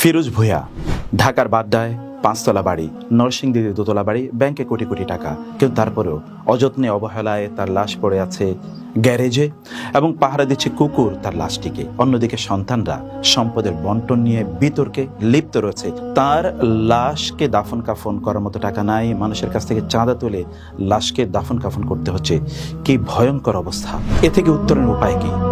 ফিরোজ ভূয়া ঢাকার বাড্ডায় পাঁচতলা বাড়ি, নরসিংদীতে দোতলা বাড়ি, ব্যাংকে কোটি কোটি টাকা। কিন্তু তারপরেও অযত্নে অবহেলায় তার লাশ পড়ে আছে গ্যারেজে এবং পাহারা দিচ্ছে কুকুর তার লাশটিকে। অন্যদিকে সন্তানরা সম্পদের বন্টন নিয়ে বিতর্কে লিপ্ত রয়েছে। তার লাশকে দাফন কাফন করার মতো টাকা নাই। মানুষের কাছ থেকে চাঁদা তুলে লাশকে দাফন কাফন করতে হচ্ছে। কি ভয়ঙ্কর অবস্থা। এ থেকে উত্তরের উপায় কি?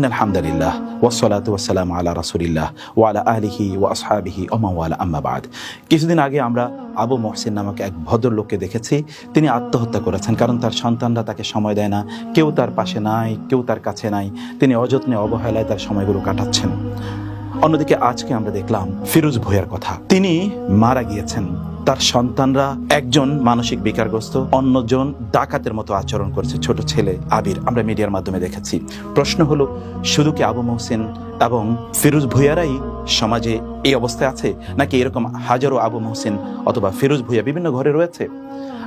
ইন আলহামদুলিল্লাহ ওয়াসালাত ওয়াসালাম আলা রাসুলিল্লাহ ওয়ালা আলিহি ওয়া আসহাবিহি ওমাওয়ালা আম্মাবাদ কিছুদিন আগে আমরা আবু মহসিন নামক এক ভদ্রলোককে দেখেছি। তিনি আত্মহত্যা করেছেন কারণ তার সন্তানরা তাকে সময় দেয় না। কেউ তার পাশে নাই, কেউ তার কাছে নাই। তিনি অযত্নে অবহেলায় তার সময়গুলো কাটাচ্ছেন। অন্যদিকে আজকে আমরা দেখলাম ফিরোজ ভুঁইয়ার কথা। তিনি মারা গিয়েছেন। তার সন্তানরা একজন মানসিক বিকারগ্রস্ত, অন্যজন ডাকাতের মতো আচরণ করেছে ছোট ছেলে আবির। আমরা মিডিয়ার মাধ্যমে দেখেছি। প্রশ্ন হলো, শুধু কি আবু মহসিন এবং ফিরোজ ভুইয়ারাই সমাজে এই অবস্থায় আছে? নাকি এরকম হাজারো আবু মহসিন অথবা ফিরোজ ভুইয়া বিভিন্ন ঘরে রয়েছে?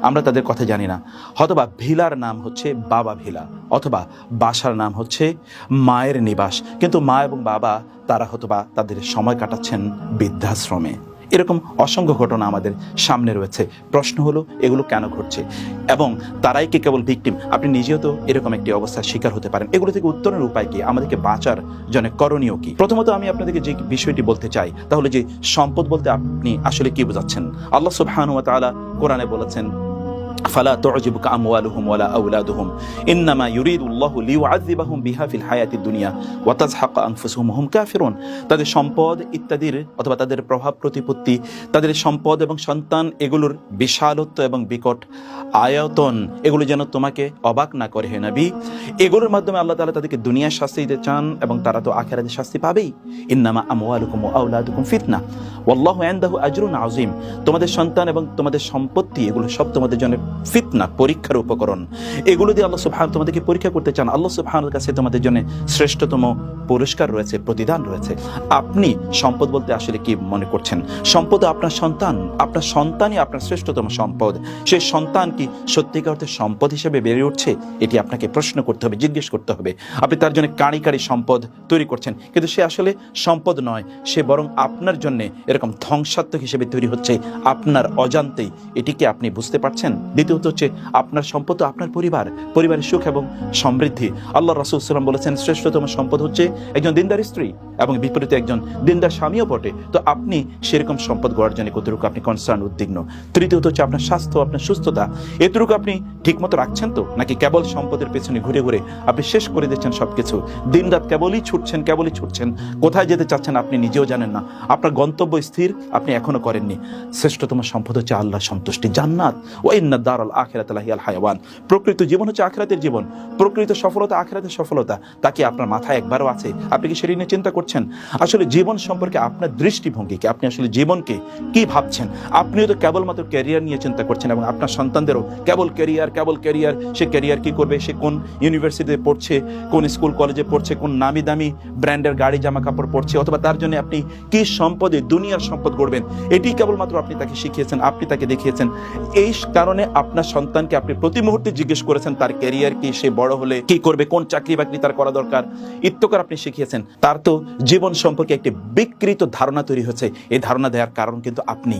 আমরা তাদের কথা জানি না। অথবা ভিলার নাম হচ্ছে বাবা ভিলা অথবা বাসার নাম হচ্ছে মায়ের নিবাস। কিন্তু মা এবং বাবা, তারা হয়তোবা তাদের সময় কাটাচ্ছেন বৃদ্ধাশ্রমে। এরকম অসংখ্য ঘটনা আমাদের সামনে রয়েছে। প্রশ্ন হলো, এগুলো কেন ঘটছে? এবং তারাই কি কেবল ভিকটিম আপনি নিজেও তো এরকম একটি অবস্থার শিকার হতে পারেন। এগুলো থেকে উত্তরের উপায় কি? আমাদেরকে বাঁচার জন্য করণীয় কি? প্রথমত আমি আপনাদেরকে যে বিষয়টি বলতে চাই, তাহলে যে সম্পদ বলতে আপনি আসলে কি বোঝাচ্ছেন? আল্লাহ সুবহানু ওয়া তাআলা কোরআনে বলেছেন ফালা তুজিবুকা আমওয়ালুহুম ওয়ালা আওলাদুহুম ইন্নামা ইউরিদুল্লাহু লিইউআযযিবাহুম বিহা ফিল হায়াতিদ দুনিয়া ওয়া তাজহাকা আনফুসুহুম হুম কাফিরুন তাদের সম্পদ ইত্যাদির অথবা তাদের প্রভাব প্রতিপত্তি, তাদের সম্পদ এবং সন্তান এগুলোর বিশালত্ব এবং বিকট আয়তন, এগুলো যেন তোমাকে অবাক না করে হে নবী। এগুলোর মাধ্যমে আল্লাহ তাআলা তাদেরকে দুনিয়ার শাস্তি দিতে চান এবং তারা তো আখিরাতে শাস্তি পাবেই। ইন্নামা আমওয়ালুকুম ওয়া আওলাদুকুম ফিতনা। ওয়াল্লাহু ইনদাহু আজরুন আযীম। তোমাদের সন্তান এবং তোমাদের সম্পত্তি, এগুলো সব তোমাদের জন্য ফিতনা, পরীক্ষার উপকরণ। এগুলো দিয়ে আল্লাহ সুবহান তোমাদেরকে পরীক্ষা করতে চান। আল্লাহ সুবহানের কাছে তোমাদের জন্য শ্রেষ্ঠতম পুরস্কার রয়েছে, প্রতিদান রয়েছে। আপনি সম্পদ বলতে আসলে কি মনে করছেন? সম্পদ আপনার সন্তান, আপনার সন্তানই আপনার শ্রেষ্ঠতম সম্পদ। সেই সন্তান কি সত্যিকার অর্থে সম্পদ হিসেবে বেড়ে উঠছে? এটি আপনাকে প্রশ্ন করতে হবে, জিজ্ঞেস করতে হবে। আপনি তার জন্য কাঁড়ি কাঁড়ি সম্পদ তৈরি করছেন, কিন্তু সে আসলে সম্পদ নয়। সে বরং আপনার জন্য এরকম ধ্বংসাত্মক হিসেবে তৈরি হচ্ছে। আপনার অজান্তেই। এটিকে আপনি বুঝতে পারছেন? দ্বিতীয়ত হচ্ছে আপনার সম্পদ আপনার পরিবার, পরিবারের সুখ এবং সমৃদ্ধি। আল্লাহ রাসুল সাল্লাম বলেছেন, শ্রেষ্ঠতম সম্পদ হচ্ছে একজন দিনদার স্ত্রী এবং বিপরীতে একজন দিনদার স্বামীও বটে। তো আপনি সেরকম সম্পদ গড়ার জন্য কতটুকু আপনি কনসার্ন উদ্বিগ্ন? তৃতীয়ত হচ্ছে আপনার স্বাস্থ্য, আপনার সুস্থতা। এতটুকু আপনি ঠিকমতো রাখছেন তো? নাকি কেবল সম্পদের পেছনে ঘুরে ঘুরে আপনি শেষ করে দিচ্ছেন সব কিছু দিন রাত কেবলই ছুটছেন কেবলই ছুটছেন। কোথায় যেতে চাচ্ছেন আপনি নিজেও জানেন না। আপনার গন্তব্য স্থির, আপনি এখনও করেননি। শ্রেষ্ঠতম সম্পদ হচ্ছে আল্লাহ সন্তুষ্টি, জান্নাত। ও ইন্না দার আল আখেরাত আল হায়াওয়ান। প্রকৃত জীবন হচ্ছে আখেরাতের জীবন। প্রকৃত সফলতা আখেরাতের সফলতা। তা কি আপনার মাথায় একবারও আছে? আপনি কি সেটি নিয়ে চিন্তা করছেন? আসলে জীবন সম্পর্কে আপনার দৃষ্টিভঙ্গি কি? আপনি আসলে জীবনকে কি ভাবছেন? আপনিও তো কেবলমাত্র ক্যারিয়ার নিয়ে চিন্তা করছেন এবং আপনার সন্তানদেরও কেবল ক্যারিয়ার কেবল ক্যারিয়ার সে ক্যারিয়ার কি করবে? সে কোন ইউনিভার্সিটিতে পড়ছে? কোন স্কুল কলেজে পড়ছে? কোন নামি দামি ব্র্যান্ডের গাড়ি জামা কাপড় পড়ছে অথবা তার জন্য আপনি কি সম্পদে, দুনিয়ার সম্পদ গড়বেন? এটি কেবলমাত্র আপনি তাকে শিখিয়েছেন, আপনি তাকে দেখিয়েছেন। এই কারণে আপনার সন্তানকে আপনি প্রতি মুহূর্তে জিজ্ঞেস করেছেন, তার ক্যারিয়ার কি, সে বড় হলে কি করবে, কোন চাকরি বাকরি তার করা দরকার ইত্যকার আপনি শিখিয়েছেন। তার তো জীবন সম্পর্কে একটি বিকৃত ধারণা তৈরি হয়েছে এই ধারণা দেওয়ার কারণ কিন্তু আপনি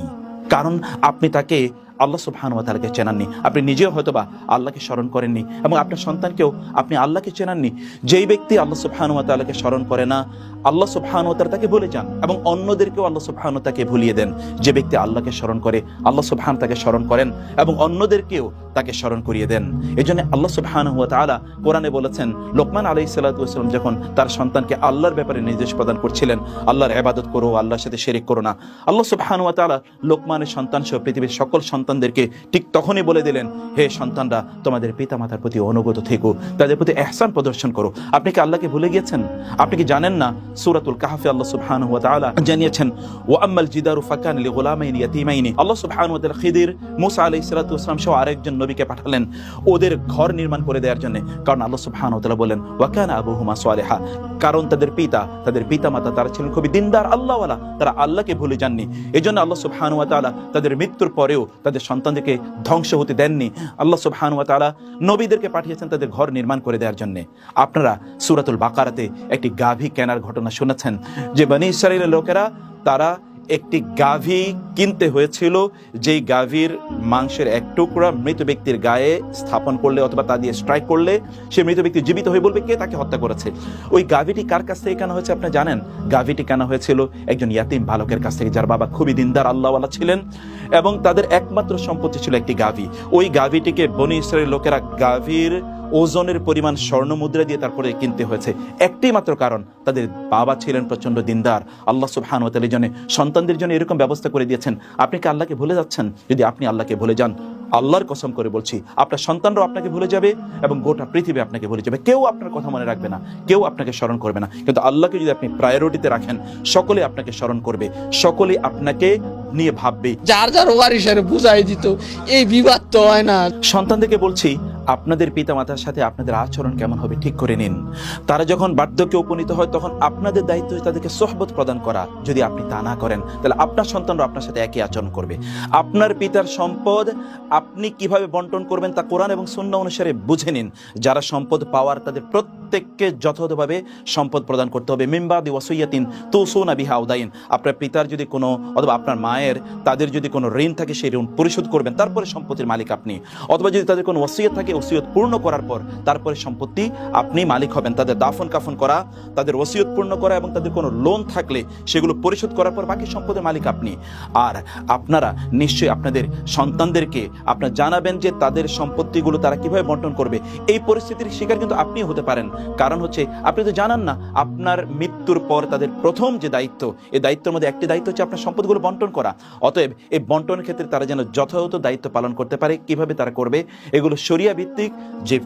কারণ আপনি তাকে আল্লাহ সুবহানু ওয়া তাআলাকে চেনাননি। আপনি নিজেও হয়তোবা আল্লাহকে স্মরণ করেননি এবং আপনার সন্তানকেও আপনি আল্লাহকে চেনাননি। যেই ব্যক্তি আল্লাহ সুবহানু ওয়া তাআলাকে স্মরণ করে না, আল্লাহ সুবহানু ওয়া তাআলা তাকে ভুলে যান এবং অন্যদেরকেও আল্লাহ সুবহানু তাকে ভুলিয়ে দেন। যে ব্যক্তি আল্লাহকে স্মরণ করে, আল্লাহ সুবহান তাকে স্মরণ করেন এবং অন্যদেরকেও তাকে স্মরণ করিয়ে দেন। এই জন্য আল্লাহ সুবহানু ওয়া তাআলা কোরআনে বলেছেন, লোকমান সালাতু ওয়াসালাম যখন তার সন্তানকে আল্লাহর ব্যাপারে নির্দেশ প্রদান করছিলেন, আল্লাহর ইবাদত করো, আল্লাহর সাথে শিরিক করো না। আল্লাহ সুবহানু ওয়া তাআলা লোকমানের সন্তান সহ পৃথিবীর সকল সন্তানদেরকে ঠিক তখনই বলে দিলেন, হে সন্তানরা, তোমাদের পিতামাতার প্রতি অনুগত থেকো, তাদের প্রতি এহসান প্রদর্শন করো। আপনি কি আল্লাহকে ভুলে গিয়েছেন? আপনি কি জানেন না সূরাতুল কাহফে আল্লাহ সুবহানাহু ওয়া তাআলা জানিয়েছেন, ওয়া আম্মাল জিদারু ফাকান লি গুলামাইনি ইয়াতীমাইনি আল্লাহ সুবহানাহু ওয়া তাআলা খিদির মুসা আলাইহিস সালাতু ওয়াসালাম সহ আরেকজন নবীকে পাঠালেন ওদের ঘর নির্মাণ করে দেওয়ার জন্য। কারণ আল্লাহ সুবহানাহু ওয়া তাআলা বলেন ওয়াকান আবুহুমা সালেহা কারণ তাদের পিতা তাদের পিতা মাতা তারা ছিলেন খুবই দিনদার, আল্লাহওয়ালা। তারা আল্লাহকে ভুলে যাননি। এই জন্য আল্লাহ সুবহানাহু ওয়া তাআলা তাদের মৃত্যুর পরেও, তাদের সন্তানদেরকে ধ্বংস হতে দেননি। আল্লাহ সুবহানাহু ওয়া তালা নবীদেরকে পাঠিয়েছেন তাদের ঘর নির্মাণ করে দেওয়ার জন্যে। আপনারা সুরাতুল বাকারাতে একটি গাভী কেনার ঘটনা শুনেছেন, যে বনি ইসরায়েলের লোকেরা তারা একটি গাভী কিনতে হয়েছিল, যেই গাভীর মাংসের এক টুকরা মৃত ব্যক্তির গায়ে স্থাপন করলে অথবা তা দিয়ে স্ট্রাইক করলে সে মৃত ব্যক্তি জীবিত হয়ে বলবে কে তাকে হত্যা করেছে। ওই গাভীটি কার কাছ থেকে কেনা হয়েছে আপনি জানেন? গাভীটি কেনা হয়েছিল একজন ইয়াতিম বালকের কাছ থেকে, যার বাবা খুবই দিনদার, আল্লাহওয়ালা ছিলেন এবং তাদের একমাত্র সম্পত্তি ছিল একটি গাভী। ওই গাভীটিকে বনি ইসরায়েলের লোকেরা গাভীর ওজনের পরিমাণ স্বর্ণ মুদ্রা দিয়ে তারপরে কিনতে হয়েছে। একটি মাত্র কারণ, তাদের বাবা ছিলেন প্রচণ্ড দিনদার। আল্লাহ সুবহান ওতালের জন্য সন্তানদের জন্য এরকম ব্যবস্থা করে দিয়েছেন। আপনি কি আল্লাহকে ভুলে যাচ্ছেন? যদি আপনি আল্লাহকে ভুলে যান আল্লাহর কসম করে বলছি আপনার সন্তানরাও আপনাকে ভুলে যাবে এবং গোটা পৃথিবী আপনাকে ভুলে যাবে। কেউ আপনার কথা মনে রাখবে না কেউ আপনাকে স্মরণ করবে না। কিন্তু আল্লাহকে যদি আপনি প্রায়োরিটিতে রাখেন সকলে আপনাকে স্মরণ করবে সকলে আপনাকে নিয়ে ভাববে। যার যার ওয়ারিসের বুঝাই দিত এই বিবাদ তো হয় না। সন্তানদেরকে বলছি আপনাদের পিতামাতার সাথে আপনাদের আচরণ কেমন হবে ঠিক করে নিন। তারা যখন বার্ধক্যে উপনীত হয় তখন আপনাদের দায়িত্ব তাদেরকে সহবত প্রদান করা। যদি আপনি তা না করেন তাহলে আপনার সন্তানরা আপনার সাথে একই আচরণ করবে। আপনার পিতার সম্পদ আপনি কীভাবে বন্টন করবেন তা কোরআন এবং শূন্য অনুসারে বুঝে নিন। যারা সম্পদ পাওয়ার তাদের প্রত্যেককে যথাযথভাবে সম্পদ প্রদান করতে হবে। মিম্বাদি ওয়াসইয়াতিন তুসুনা বিহা উদাইন। আপনার পিতার যদি কোনো অথবা আপনার মায়ের, তাদের যদি কোনো ঋণ থাকে সেই ঋণ পরিশোধ করবেন। তারপরে সম্পত্তির মালিক আপনি। অথবা যদি তাদের কোনো ওসিয়ত থাকে ওসিয়ত পূর্ণ করার পর তারপরে সম্পত্তি আপনি মালিক হবেন। তাদের দাফন কাফন করা, তাদের ওসিয়ত পূর্ণ করা এবং তাদের কোনো লোন থাকলে সেগুলো পরিশোধ করার পর বাকি সম্পদের মালিক আপনি। আর আপনারা নিশ্চয়ই আপনাদের সন্তানদেরকে আপনারা জানাবেন যে তাদের সম্পত্তিগুলো তারা কীভাবে বন্টন করবে। এই পরিস্থিতির শিকার কিন্তু আপনি হতে পারেন। কারণ হচ্ছে, আপনি তো জানান না, আপনার মৃত্যুর পর তাদের প্রথম যে দায়িত্ব, এই দায়িত্বের মধ্যে একটি দায়িত্ব হচ্ছে আপনার সম্পদগুলো বন্টন করা। অতএব এই বন্টনের ক্ষেত্রে তারা যেন যথাযথ দায়িত্ব পালন করতে পারে, কীভাবে তারা করবে, এগুলো সরিয়া ভিত্তিক যে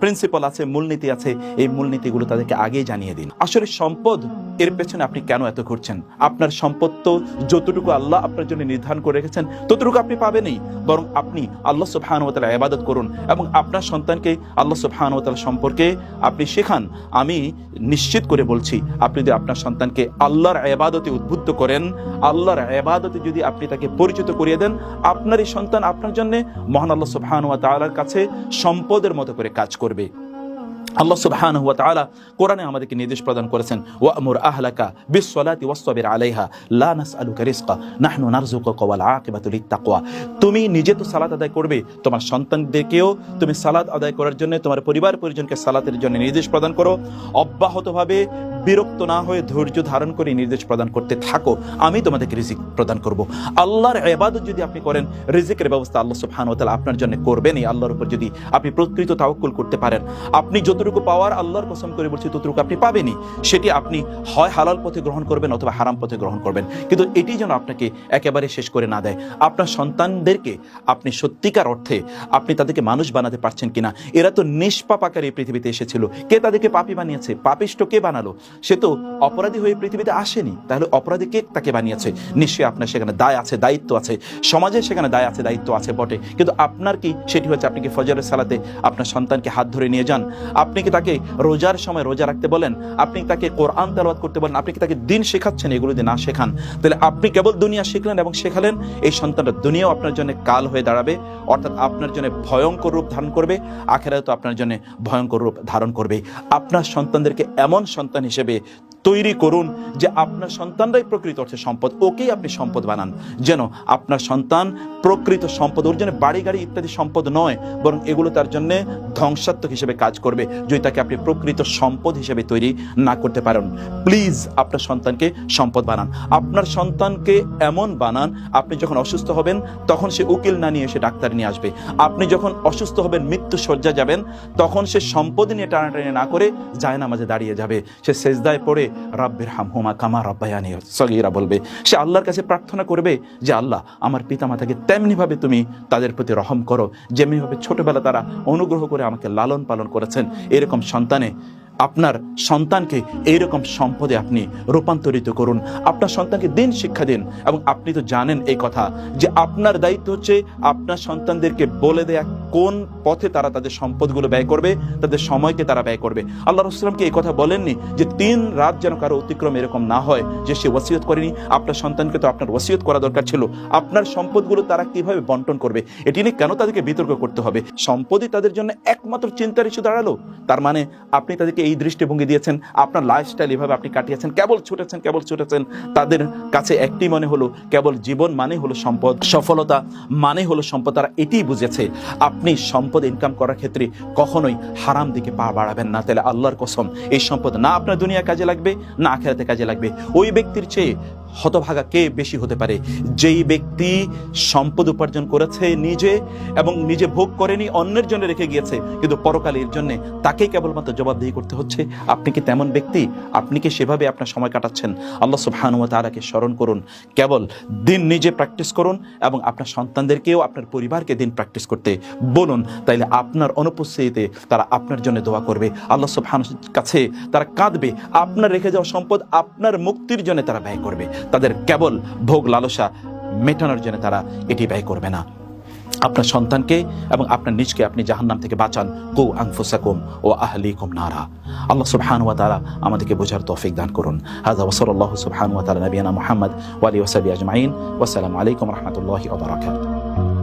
প্রিন্সিপাল আছে, মূলনীতি আছে, এই মূলনীতিগুলো তাদেরকে আগেই জানিয়ে দিন। আসলে সম্পদ, এর পেছনে আপনি কেন এত ঘুরছেন? আপনার সম্পদ তো যতটুকু আল্লাহ আপনার জন্য নির্ধারণ করে রেখেছেন, ততটুকু আপনি পাবেনই। বরং আপনি আল্লাহ সুবহানুতালা আবাদত করুন এবং আপনার সন্তানকে আল্লাহ সুবহানুতালা সম্পর্কে আপনি শেখান। আমি নিশ্চিত করে বলছি, আপনি যদি আপনার সন্তানকে আল্লাহর আবাদতে উদ্বুদ্ধ করেন, আল্লাহর আবাদতে যদি আপনি তাকে পরিচিত করিয়ে দেন আপনার এই সন্তান আপনার জন্য মহান আল্লাহ সুবহানুয়া তাআলার কাছে সম্পদের মতো করে কাজ করবে। আল্লাহ সুবহানাহু ওয়া তাআলা কোরআনে আমাদেরকে নির্দেশ প্রদান করেছেন, ওয়ামুর আহলাকা বিসসালাতি ওয়াসতাবির আলাইহা লা নাসআলুকা রিজকা, নাহনু নারযুকুকা ওয়াল আকিবাতু লিত্তাকওয়া তুমি নিজে তো সালাত আদায় করবে, তোমার সন্তানদেরকেও তুমি সালাত আদায় করার জন্য, তোমার পরিবার পরিজনকে সালাতের জন্য নির্দেশ প্রদান করো। অব্যাহতভাবে বিরক্ত না হয়ে ধৈর্য ধারণ করে নির্দেশ প্রদান করতে থাকো। আমি তোমাদেরকে রিজিক প্রদান করব। আল্লাহর ইবাদত যদি আপনি করেন, রিজিকের ব্যবস্থা আল্লাহ সুবহানাহু ওয়া তাআলা আপনার জন্য করবেনই। আল্লাহর উপর যদি আপনি প্রকৃত তাওয়াক্কুল করতে পারেন, আপনি যতটুকু পাওয়ার আল্লাহর কসম করে বলছি, ততটুকু আপনি পাবেনই। সেটি আপনি হয় হালাল পথে গ্রহণ করবেন অথবা হারাম পথে গ্রহণ করবেন। কিন্তু এটি যেন আপনাকে একেবারে শেষ করে না দেয়। আপনার সন্তানদেরকে আপনি সত্যিকার অর্থে আপনি তাদেরকে মানুষ বানাতে পারছেন কিনা, এরা তো নিষ্পাপ আকারে এই পৃথিবীতে এসেছিল। কে তাদেরকে পাপি বানিয়েছে? পাপিষ্ট কে বানালো? সে তো অপরাধী হয়ে পৃথিবীতে আসেনি। তাহলে অপরাধী কে তাকে বানিয়েছে? নিশ্চয়ই আপনার সেখানে দায় আছে, দায়িত্ব আছে। সমাজের সেখানে দায় আছে, দায়িত্ব আছে বটে। কিন্তু আপনার কি? সেটি হচ্ছে আপনি কি ফজরের সালাতে আপনার সন্তানকে হাত ধরে নিয়ে যান? আপনি কি তাকে রোজার সময় রোজা রাখতে বলেন? আপনি তাকে কোরআন তেলাওয়াত করতে বলেন? আপনি কি তাকে দিন শেখাচ্ছেন এগুলো যদি না শেখান? তাহলে আপনি কেবল দুনিয়া শিখলেন এবং শেখালেন, এই সন্তানটা দুনিয়াও আপনার জন্য কাল হয়ে দাঁড়াবে, অর্থাৎ আপনার জন্য ভয়ঙ্কর রূপ ধারণ করবে আখেরাও তো আপনার জন্য ভয়ঙ্কর রূপ ধারণ করবে। আপনার সন্তানদেরকে এমন সন্তান হিসেবে তৈরি করুন যে আপনার সন্তানরাই প্রকৃত অর্থে সম্পদ, ওকেই আপনি সম্পদ বানান। যেন আপনার সন্তান প্রকৃত সম্পদ, ওর জন্য বাড়ি, গাড়ি ইত্যাদি সম্পদ নয়, বরং এগুলো তার জন্য ধ্বংসাত্মক হিসেবে কাজ করবে, যদি তাকে আপনি প্রকৃত সম্পদ হিসেবে তৈরি না করতে পারেন। প্লিজ আপনার সন্তানকে সম্পদ বানান। আপনার সন্তানকে এমন বানান, আপনি যখন অসুস্থ হবেন, তখন সে উকিল না নিয়ে এসে ডাক্তার নিয়ে আসবে। আপনি যখন অসুস্থ হবেন মৃত্যু শয্যা যাবেন, তখন সে সম্পদ নিয়ে টানাটানি না করে মাঝে দাঁড়িয়ে যাবে। সে সেজদায় পড়ে রাব্বির হাম হুমা কামা রাব্বায়ানি সগিরা বলবে। সে আল্লাহর কাছে প্রার্থনা করবে যে, আল্লাহ, আমার পিতা মাতাকে তেমনিভাবে তুমি তাদের প্রতি রহম করো। যেমনিভাবে ছোটবেলা তারা অনুগ্রহ করে আমাকে লালন পালন করেছেন। এরকম সন্তানে আপনার সন্তানকে এইরকম সম্পদে আপনি রূপান্তরিত করুন। আপনার সন্তানকে দিন শিক্ষা দিন এবং আপনি তো জানেন এই কথা যে আপনার দায়িত্ব হচ্ছে আপনার সন্তানদেরকে বলে দেয়া কোন পথে তারা তাদের সম্পদগুলো ব্যয় করবে, তাদের সময়কে তারা ব্যয় করবে। আল্লাহ রসুলামকে এই কথা বলেননি যে তিন রাত যেন কারও অতিক্রম এরকম না হয় যে সে ওসিয়ত করেনি। আপনার সন্তানকে তো আপনার ওসিয়ত করা দরকার ছিল। আপনার সম্পদগুলো তারা কীভাবে বন্টন করবে, এটি নিয়ে কেন তাদেরকে বিতর্ক করতে হবে? সম্পদই তাদের জন্য একমাত্র চিন্তার ইস্যু দাঁড়াল। তার মানে আপনি তাদেরকে এই দৃষ্টিভঙ্গি দিয়েছেন, আপনার লাইফস্টাইল এভাবে আপনি কাটিয়েছেন, কেবল ছুটেছেন কেবল ছুটেছেন, তাদের কাছে একটি মনে হলো, কেবল জীবন মানে হলো সম্পদ, সফলতা মানে হলো সম্পদ, তারা এটিই বুঝেছে, আপনি সম্পদ ইনকাম করার ক্ষেত্রে কখনোই হারাম দিকে পা বাড়াবেন না, তাহলে আল্লাহর কসম, এই সম্পদ না আপনার দুনিয়া কাজে লাগবে, না আখেরাতে কাজে লাগবে, ওই ব্যক্তির চেয়ে হতভাগা কে বেশি হতে পারে? যেই ব্যক্তি সম্পদ উপার্জন করেছে নিজে এবং নিজে ভোগ করেনি, অন্যের জন্য রেখে গিয়েছে, কিন্তু পরকালের জন্য তাকেই কেবলমাত্র জবাবদিহি করতে হচ্ছে। আপনি কি তেমন ব্যক্তি? আপনি কি সেভাবে আপনার সময় কাটাচ্ছেন? আল্লাহ সুবহানুয়া তাআলাকে স্মরণ করুন। কেবল দিন নিজে প্র্যাকটিস করুন এবং আপনার সন্তানদেরকেও আপনার পরিবারকে দিন প্র্যাকটিস করতে বলুন। তাইলে আপনার অনুপস্থিতিতে তারা আপনার জন্য দোয়া করবে। আল্লাহ সুবহানুর কাছে তারা কাঁদবে। আপনার রেখে যাওয়া সম্পদ আপনার মুক্তির জন্য তারা ব্যয় করবে। তাদের কেবল ভোগ লালসা মেটানোর জন্য তারা এটি ব্যয় করবে না। আপনার সন্তানকে এবং আপনার নিজকে আপনি জাহান নাম থেকে বাঁচান। কু আংফুসাকুম ও আহলি কুম নারা। আল্লাহ সুবহান ওয়া আমাদেরকে বোঝার তৌফিক দান করুন। হাজা ওসল্লাহ সুবহান ওয়া তাআলা নবিয়ানা মুহাম্মদ ওয়ালি ওসাবি আজমাইন। ওয়া আলাইকুম রহমতুল্লাহ ওয়া